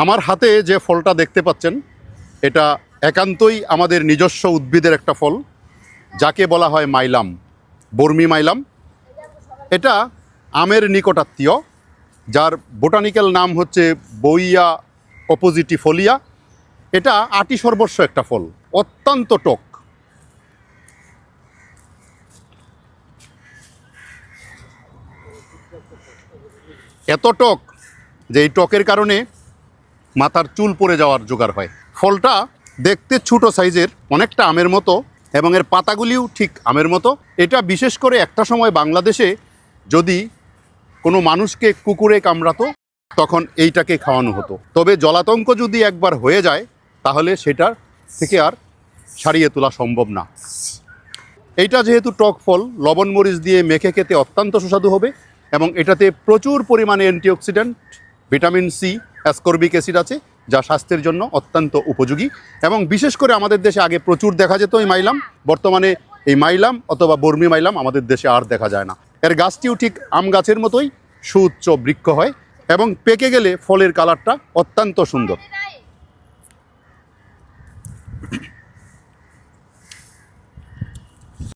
আমার হাতে যে ফলটা দেখতে পাচ্ছেন, এটা একান্তই আমাদের নিজস্ব উদ্ভিদের একটা ফল, যাকে বলা হয় মাইলাম, বর্মি মাইলাম। এটা আমের নিকটাত্মীয়, যার বোটানিক্যাল নাম হচ্ছে বইয়া অপোজিটিফোলিয়া এটা আটি সর্বস্ব একটা ফল, অত্যন্ত টক। এত টক যে এই টকের কারণে মাথার চুল পড়ে যাওয়ার জোগাড় হয়। ফলটা দেখতে ছোট সাইজের, অনেকটা আমের মতো, এবং এর পাতাগুলিও ঠিক আমের মতো। এটা বিশেষ করে একটা সময় বাংলাদেশে যদি কোনো মানুষকে কুকুরে কামড়াতো, তখন এইটাকে খাওয়ানো হতো। তবে জলাতঙ্ক যদি একবার হয়ে যায়, তাহলে সেটার থেকে আর সারিয়ে তোলা সম্ভব না। এইটা যেহেতু টক ফল, লবণ মরিচ দিয়ে মেখে খেতে অত্যন্ত সুস্বাদু হবে, এবং এটাতে প্রচুর পরিমাণে antioxidant, vitamin C ascorbic acid আছে, যা স্বাস্থ্যের জন্য অত্যন্ত উপযোগী। এবং বিশেষ করে আমাদের দেশে আগে প্রচুর দেখা যেত এই মাইলাম, বর্তমানে এই মাইলাম অথবা বর্মি মাইলাম আমাদের দেশে আর দেখা যায় না। এর গাছটিও ঠিক আম গাছের মতোই, সুউচ্চ বৃক্ষ হয় এবং পেকে গেলে ফলের কালারটা অত্যন্ত সুন্দর।